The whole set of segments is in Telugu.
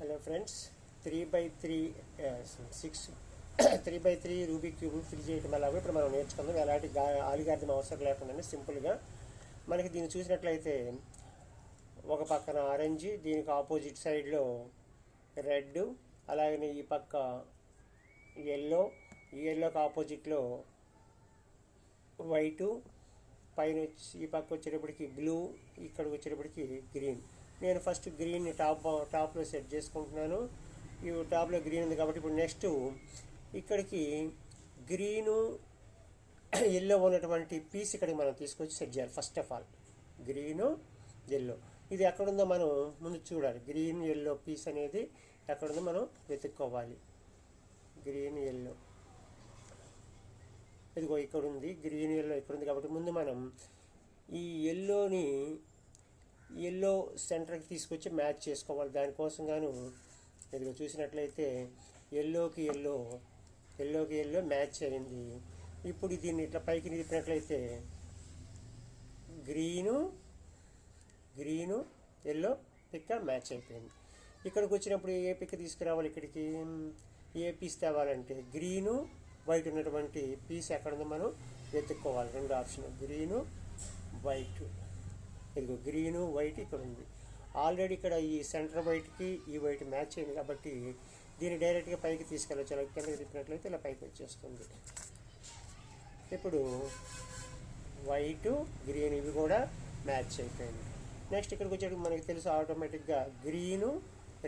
Hello friends three by three six three by three Rubik cube fill చేయడం ఎలాగో ఇప్పుడు మనం నేర్చుకుందాం. ఎలాంటి గా ఆలిగార్థం అవసరం లేకుండా సింపుల్గా మనకి దీన్ని చూసినట్లయితే ఒక పక్కన ఆరెంజ్ దీనికి ఆపోజిట్ సైడ్లో రెడ్ అలాగనే ఈ పక్క ఎల్లో ఈ ఎల్లోకి ఆపోజిట్లో వైటు పైన వచ్చి ఈ పక్క వచ్చేటప్పటికి బ్లూ ఇక్కడికి వచ్చేటప్పటికి గ్రీన్. నేను ఫస్ట్ గ్రీన్ టాప్ టాప్లో సెట్ చేసుకుంటున్నాను. ఈ టాప్లో గ్రీన్ ఉంది కాబట్టి ఇప్పుడు నెక్స్ట్ ఇక్కడికి గ్రీను ఎల్లో ఉన్నటువంటి పీస్ ఇక్కడికి మనం తీసుకొచ్చి సెట్ చేయాలి. First of all green yellow ఇది ఎక్కడుందో మనం ముందు చూడాలి. గ్రీన్ ఎల్లో పీస్ అనేది ఎక్కడుందో మనం వెతుక్కోవాలి. గ్రీన్ ఎల్లో ఇదిగో ఇక్కడ ఉంది గ్రీన్ ఎల్లో ఇక్కడ ఉంది కాబట్టి ముందు మనం ఈ ఎల్లోని ఎల్లో సెంటర్కి తీసుకొచ్చి మ్యాచ్ చేసుకోవాలి. దానికోసం గాను ఇదిగో చూసినట్లయితే ఎల్లోకి ఎల్లో ఎల్లోకి ఎల్లో మ్యాచ్ అయింది. ఇప్పుడు దీన్ని ఇట్లా పైకి నిలిపినట్లయితే గ్రీను గ్రీను ఎల్లో పిక్క మ్యాచ్ అయిపోయింది. ఇక్కడికి వచ్చినప్పుడు ఏ పిక్ తీసుకురావాలి ఇక్కడికి? ఏ పీస్ తేవాలంటే గ్రీను వైట్ ఉన్నటువంటి పీస్ ఎక్కడ ఉందో మనం వెతుక్కోవాలి. రెండు ఆప్షన్ గ్రీను వైట్ ఇదిగో గ్రీను వైట్ ఇక్కడ ఉంది ఆల్రెడీ ఇక్కడ ఈ సెంటర్ వైట్కి ఈ వైట్ మ్యాచ్ అయింది కాబట్టి దీన్ని డైరెక్ట్గా పైకి తీసుకెళ్ళచ్చు. అలా కిందకి తిప్పినట్లయితే ఇలా పైకి వచ్చేస్తుంది. ఇప్పుడు వైట్ గ్రీన్ ఇవి కూడా మ్యాచ్ అయిపోయింది. నెక్స్ట్ ఇక్కడికి వచ్చేటప్పుడు మనకి తెలుసు ఆటోమేటిక్గా గ్రీను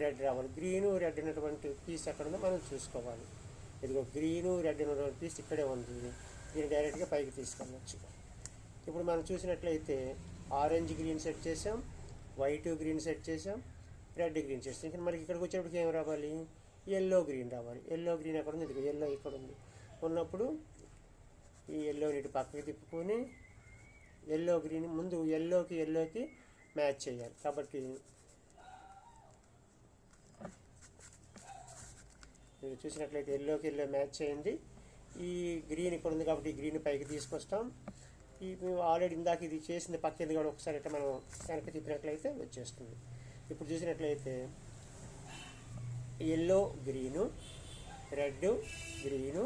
రెడ్ రావాలి. గ్రీను రెడ్ అయినటువంటి పీస్ ఎక్కడ ఉందో మనం చూసుకోవాలి. ఇదిగో గ్రీను రెడ్ అయినటువంటి పీస్ ఇక్కడే ఉంది. దీన్ని డైరెక్ట్గా పైకి తీసుకెళ్ళచ్చు. ఇప్పుడు మనం చూసినట్లయితే ఆరెంజ్ గ్రీన్ సెట్ చేసాం వైట్ గ్రీన్ సెట్ చేసాం రెడ్ గ్రీన్ సెట్ చేసాం ఇంకా మనకి ఇక్కడికి వచ్చేటప్పటికి ఏం రావాలి? ఎల్లో గ్రీన్ రావాలి. ఎల్లో గ్రీన్ ఎక్కడ ఉంది? ఇదిగో ఎల్లో ఇక్కడ ఉంది. ఉన్నప్పుడు ఈ ఎల్లో ఇటు పక్కకి తిప్పుకొని ఎల్లో గ్రీన్ ముందు ఎల్లోకి ఎల్లోకి మ్యాచ్ చేయాలి. కాబట్టి మీరు చూసినట్లయితే ఎల్లోకి ఎల్లో మ్యాచ్ అయింది ఈ గ్రీన్ ఇక్కడ ఉంది కాబట్టి ఈ గ్రీన్ పైకి తీసుకొస్తాం. ఈ మేము ఆల్రెడీ ఇందాక ఇది చేసింది పక్కింది కూడా ఒకసారి ఇట్లా మనం కనుక తిప్పినట్లయితే వచ్చేస్తుంది. ఇప్పుడు చూసినట్లయితే yellow green red green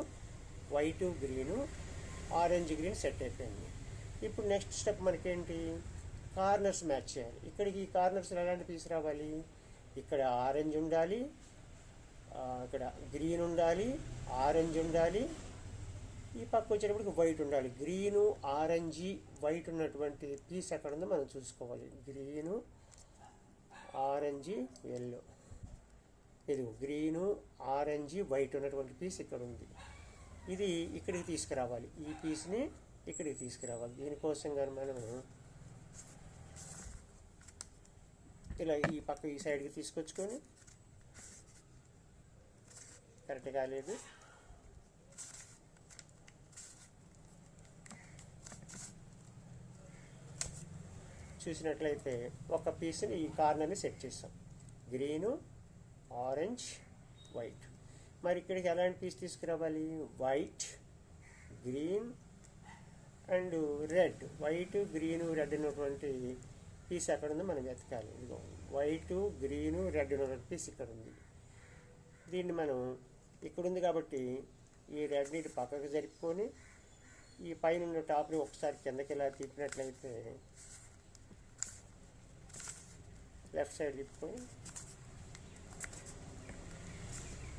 white green orange green set అయిపోయింది. ఇప్పుడు నెక్స్ట్ స్టెప్ మనకేంటి? కార్నర్స్ మ్యాచ్ చేయాలి. ఇక్కడికి ఈ కార్నర్స్ ఎలాంటి పీస్ రావాలి? ఇక్కడ ఆరెంజ్ ఉండాలి ఇక్కడ గ్రీన్ ఉండాలి ఆరెంజ్ ఉండాలి ఈ పక్క వచ్చేటప్పటికి వైట్ ఉండాలి. గ్రీను ఆరెంజీ వైట్ ఉన్నటువంటి పీస్ ఎక్కడ ఉందో మనం చూసుకోవాలి. Green orange yellow. ఇది గ్రీను ఆరెంజ్ వైట్ ఉన్నటువంటి పీస్ ఇక్కడ ఉంది. ఇది ఇక్కడికి తీసుకురావాలి. ఈ పీస్ని ఇక్కడికి తీసుకురావాలి. దీనికోసం కానీ మనం ఇలా ఈ పక్క ఈ సైడ్కి తీసుకొచ్చుకొని కరెక్ట్ కాలేదు చూసినట్లయితే ఒక పీస్ని ఈ కార్నర్ని సెట్ చేస్తాం. Green orange white. మరి ఇక్కడికి ఎలాంటి పీస్ తీసుకురావాలి? White green and red. White green red ఉన్నటువంటి పీస్ ఎక్కడ ఉందో మనం వెతకాలి. ఇదిగో వైట్ గ్రీను రెడ్ ఉన్నటువంటి పీస్ ఇక్కడ ఉంది దీన్ని మనం ఇక్కడ ఉంది కాబట్టి ఈ రెడ్ నీటి పక్కకు జరుపుకొని ఈ పైన ఉన్న టాప్ని ఒకసారి కిందకి ఇలా తిప్పినట్లయితే లెఫ్ట్ సైడ్ తిప్పుకొని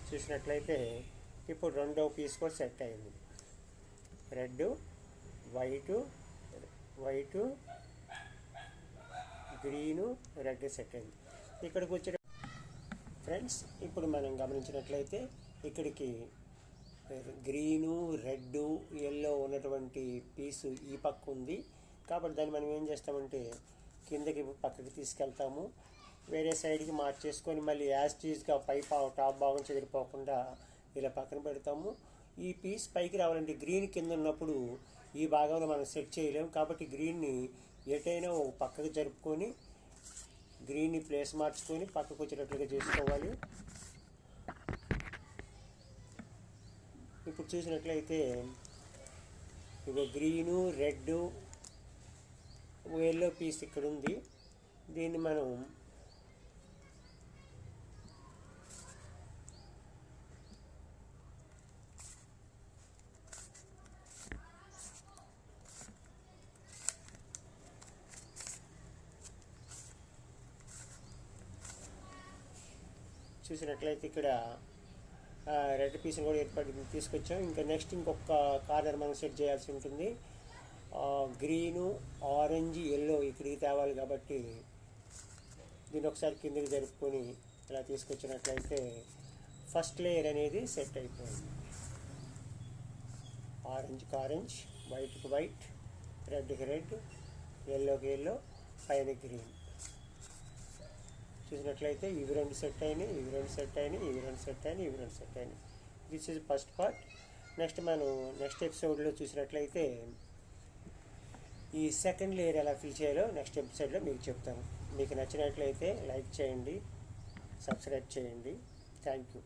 చూసినట్లయితే ఇప్పుడు రెండవ పీస్ కూడా సెట్ అయింది. Red white white green red set అయింది. ఇక్కడికి వచ్చే ఫ్రెండ్స్ ఇప్పుడు మనం గమనించినట్లయితే ఇక్కడికి గ్రీను రెడ్ ఎల్లో ఉన్నటువంటి పీసు ఈ పక్క ఉంది. కాబట్టి దాన్ని మనం ఏం చేస్తామంటే కిందకి పక్కకి తీసుకెళ్తాము. వేరే సైడ్కి మార్చేసుకొని మళ్ళీ యాస్టీస్గా పై టాప్ భాగం చెదిరిపోకుండా ఇలా పక్కన పెడతాము. ఈ పీస్ పైకి రావాలంటే గ్రీన్ కింద ఉన్నప్పుడు ఈ భాగంలో మనం సెట్ చేయలేము. కాబట్టి గ్రీన్ని ఎటైనా ఒక పక్కకు జరుపుకొని గ్రీన్ని ప్లేస్ మార్చుకొని పక్కకు వచ్చేటట్లుగా చేసుకోవాలి. ఇప్పుడు చూసినట్లయితే ఇక గ్రీను రెడ్ ఎల్లో పీస్ ఇక్కడ ఉంది దీన్ని మనం చూసినట్లయితే ఇక్కడ రెడ్ పీస్ని కూడా ఏర్పాటు తీసుకొచ్చాం. ఇంకా నెక్స్ట్ ఇంకొక కార్నర్ మనం సెట్ చేయాల్సి ఉంటుంది. గ్రీను ఆరెంజ్ ఎల్లో ఇక్కడికి తేవాలి కాబట్టి దీన్ని ఒకసారి కిందకి జరుపుకొని ఇలా తీసుకొచ్చినట్లయితే ఫస్ట్ లేయర్ అనేది సెట్ అయిపోయింది. ఆరెంజ్కి ఆరెంజ్ వైట్కి వైట్ రెడ్కి రెడ్ ఎల్లోకి ఎల్లో పైన గ్రీన్. చూసినట్లయితే ఇవి రెండు సెట్ అయినాయి ఇవి రెండు సెట్ అయినాయి ఇవి రెండు సెట్ అయినాయి ఇవి రెండు సెట్ అయినాయి. This is first part next మనం నెక్స్ట్ ఎపిసోడ్లో చూసినట్లయితే ఈ సెకండ్ లేయర్ ఎలా ఫిల్ చేయాలో నెక్స్ట్ ఎపిసోడ్లో మీకు చెప్తాను. మీకు నచ్చినట్లయితే లైక్ చేయండి సబ్స్క్రైబ్ చేయండి. Thank you